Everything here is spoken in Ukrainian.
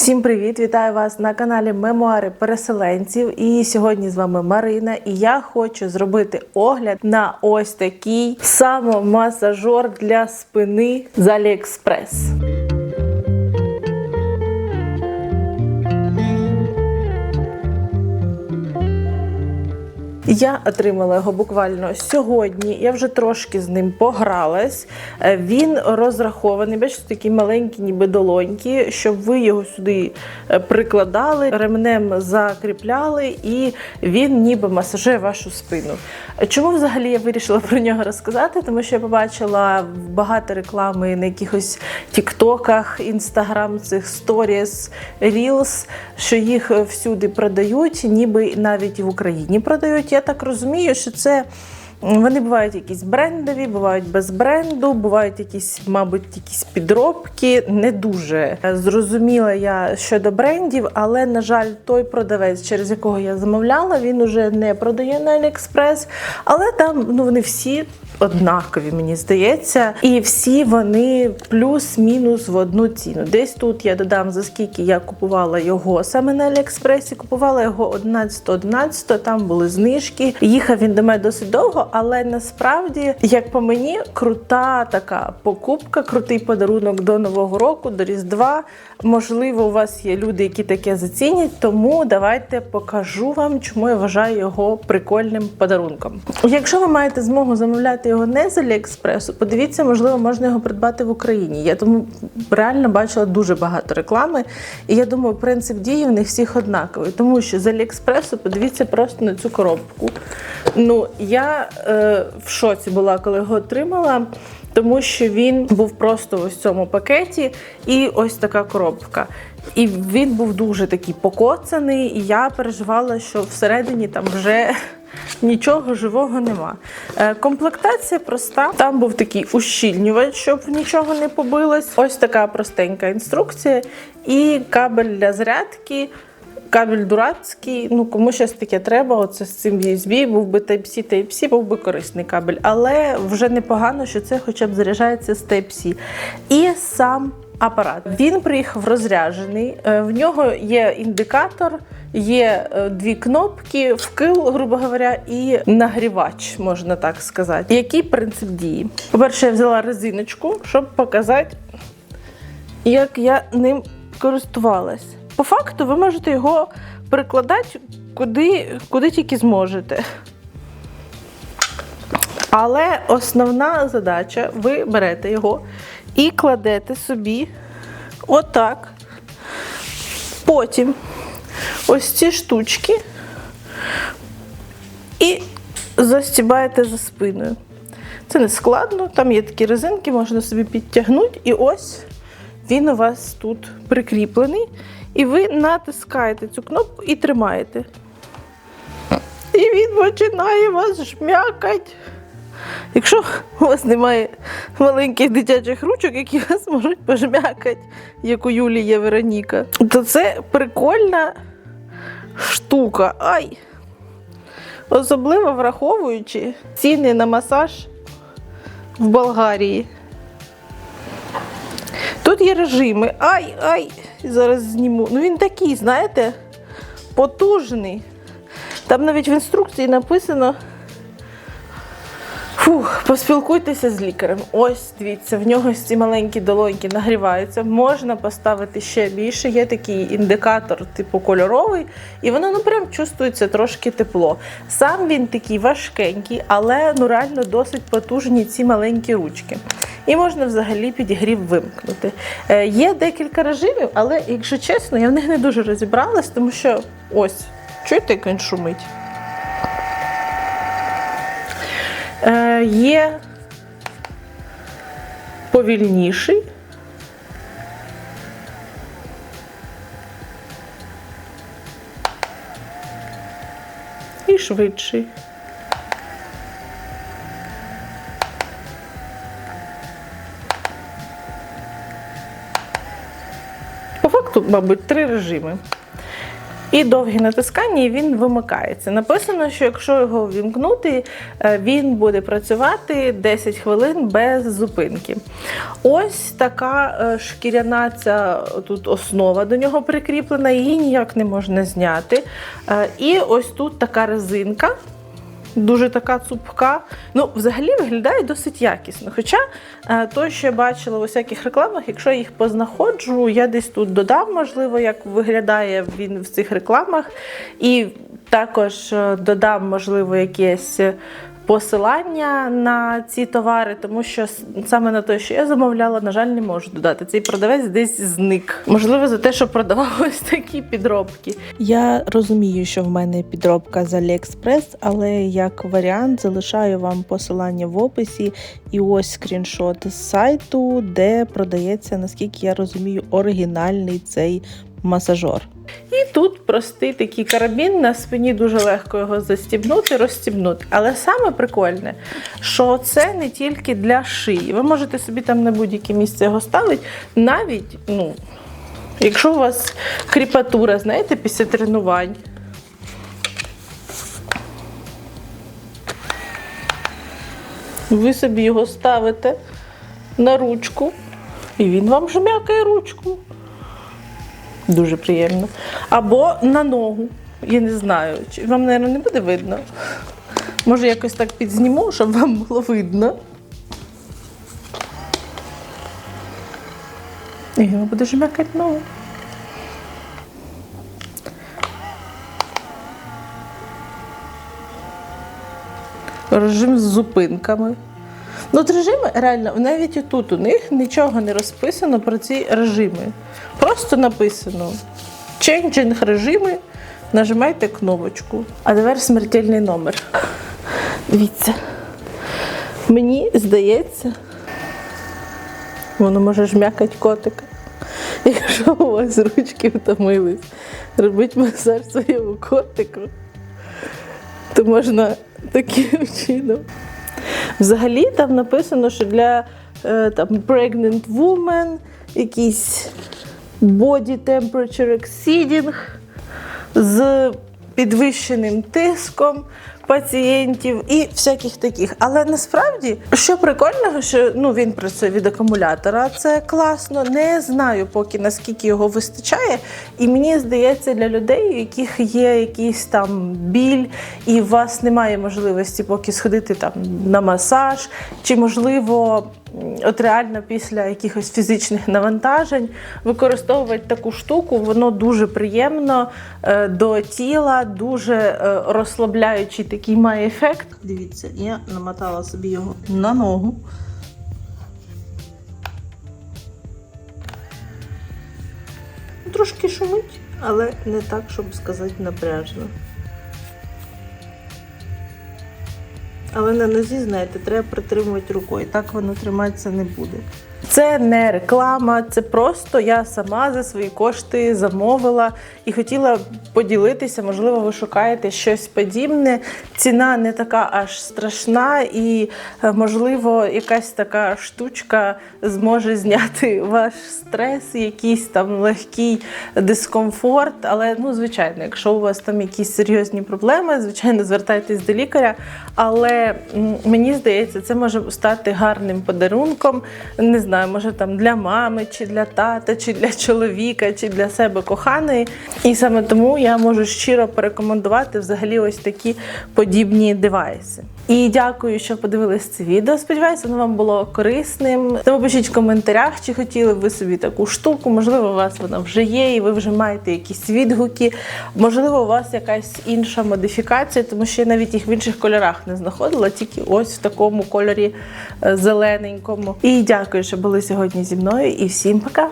Всім привіт! Вітаю вас на каналі Мемуари переселенців. І сьогодні з вами Марина. І я хочу зробити огляд на ось такий самомасажор для спини з Аліекспрес. Я отримала його буквально сьогодні. Я вже трошки з ним погралась. Е, Він розрахований, бачите, такі маленькі, ніби долоньки, щоб ви його сюди е, прикладали, ремнем закріпляли, і він ніби масажує вашу спину. Чому взагалі я вирішила про нього розказати? Тому що я побачила багато реклами на якихось тіктоках, інстаграм, цих сторіс, рілс, що їх всюди продають, ніби навіть в Україні продають. Я так розумію, що це. Вони бувають якісь брендові, бувають без бренду, бувають якісь, мабуть, якісь підробки. Не дуже зрозуміла я щодо брендів, але, на жаль, той продавець, через якого я замовляла, він уже не продає на Аліекспрес. Але там ну, вони всі однакові, мені здається. І всі вони плюс-мінус в одну ціну. Десь тут я додам, за скільки я купувала його саме на Аліекспресі. Купувала його 11-11, там були знижки. Їхав він до мене досить довго, але насправді, як по мені, крута така покупка, крутий подарунок до Нового року, до Різдва. Можливо, у вас є люди, які таке зацінять, тому давайте покажу вам, чому я вважаю його прикольним подарунком. Якщо ви маєте змогу замовляти його не з Аліекспресу, подивіться, можливо, можна його придбати в Україні. Я тому реально бачила дуже багато реклами, і я думаю, принцип дії в них всіх однаковий, тому що з Аліекспресу подивіться просто на цю коробку. Ну я е, в шоці була, коли його отримала. Тому що він був просто в цьому пакеті, і ось така коробка. І він був дуже такий покоцаний, і я переживала, що всередині там вже нічого живого нема. Е, комплектація проста. Там був такий ущільнювач, щоб нічого не побилось. Ось така простенька інструкція, і кабель для зарядки. Кабель дурацький, ну кому щось таке треба. Оце з цим USB, був би Type-C, Type-C, був би корисний кабель. Але вже непогано, що це хоча б заряджається з Type-C. І сам апарат. Він приїхав розряджений. е, В нього є індикатор, є е, дві кнопки, вкил, грубо говоря, і нагрівач, можна так сказати. Який принцип дії? По-перше, я взяла резиночку, щоб показати, як я ним користувалась. По факту, ви можете його прикладати куди, куди тільки зможете. Але основна задача, ви берете його і кладете собі отак. Потім ось ці штучки і застібаєте за спиною. Це не складно, там є такі резинки, можна собі підтягнути, і ось він у вас тут прикріплений. І ви натискаєте цю кнопку і тримаєте. І він починає вас жмякати. Якщо у вас немає маленьких дитячих ручок, які вас можуть пожмякати, як у Юлії є Вероніка, то це прикольна штука. Ай! Особливо враховуючи ціни на масаж в Болгарії. Тут є режими. Ай, ай! Зараз зніму. Ну він такий, знаєте, потужний. Там навіть в інструкції написано. Фух, поспілкуйтеся з лікарем. Ось дивіться, в нього ці маленькі долоньки нагріваються. Можна поставити ще більше. Є такий індикатор, типу кольоровий, і воно ну прям чувствується трошки тепло. Сам він такий важкенький, але ну реально досить потужні ці маленькі ручки. І можна взагалі підігрів вимкнути. Е, є декілька режимів, але якщо чесно, я в них не дуже розібралась, тому що ось, чуєте, як він шумить? Е, є повільніший. І швидший. По факту, мабуть, три режими. І довгі натискання, і він вимикається. Написано, що якщо його ввімкнути, е, він буде працювати 10 хвилин без зупинки. Ось така е, шкіряна ця тут основа до нього прикріплена, її ніяк не можна зняти. Е, І ось тут така резинка. Дуже така цупка. Ну, взагалі виглядає досить якісно. Хоча е, то, що я бачила в усяких рекламах, якщо я їх познаходжу, я десь тут додам, можливо, як виглядає він в цих рекламах. І також е, додам, можливо, якесь посилання на ці товари, тому що саме на те, що я замовляла, на жаль, не можу додати. Цей продавець десь зник. Можливо, за те, що продавав ось такі підробки. Я розумію, що в мене підробка з AliExpress, але як варіант залишаю вам посилання в описі і ось скріншот з сайту, де продається, наскільки я розумію, оригінальний цей масажор. І тут простий такий карабін, на спині дуже легко його застібнути, розстібнути. Але саме прикольне, що це не тільки для шиї. Ви можете собі там на будь-яке місце його ставити, навіть, ну, якщо у вас кріпатура, знаєте, після тренувань. Ви собі його ставите на ручку, і він вам жмякає ручку. Дуже приємно. Або на ногу. Я не знаю. Чи вам, мабуть, не буде видно. Може, якось так підзніму, щоб вам було видно. І його буде жмякати ногу. Режим з зупинками. Ну, от режими реально, навіть і тут у них нічого не розписано про ці режими. Просто написано Changing режими, нажимайте кнопочку. А тепер смертельний номер. Дивіться. Мені здається, воно може жмякати котика. Якщо у вас ручки втомились, робить масаж своєму котику, то можна таким чином. Взагалі там написано, що для е, там, pregnant woman якийсь body temperature exceeding з підвищеним тиском пацієнтів і всяких таких. Але насправді, що прикольного, що ну, він працює від акумулятора, це класно. Не знаю поки наскільки його вистачає. І мені здається, для людей, у яких є якийсь там біль, і у вас немає можливості поки сходити там на масаж, чи можливо. От реально після якихось фізичних навантажень використовувати таку штуку, воно дуже приємно е, до тіла, дуже е, розслабляючий такий має ефект. Дивіться, я намотала собі його на ногу. Трошки шумить, але не так, щоб сказати напряжно. Але на нозі, знаєте, треба притримувати рукою. Так воно триматися не буде. Це не реклама, це просто я сама за свої кошти замовила і хотіла поділитися. Можливо, ви шукаєте щось подібне. Ціна не така аж страшна, і е, можливо, якась така штучка зможе зняти ваш стрес, якийсь там легкий дискомфорт. Але ну, звичайно, якщо у вас там якісь серйозні проблеми, звичайно, звертайтесь до лікаря. Але мені здається, це може стати гарним подарунком. Не знаю, може там для мами, чи для тата, чи для чоловіка, чи для себе коханої. І саме тому я можу щиро порекомендувати взагалі ось такі подібні девайси. І дякую, що подивились це відео. Сподіваюся, воно вам було корисним. Тому пишіть в коментарях, чи хотіли ви собі таку штуку. Можливо, у вас вона вже є, і ви вже маєте якісь відгуки. Можливо, у вас якась інша модифікація, тому що я навіть їх в інших кольорах не знаходила, тільки ось в такому кольорі е, зелененькому. І дякую, що були сьогодні зі мною. І всім пока!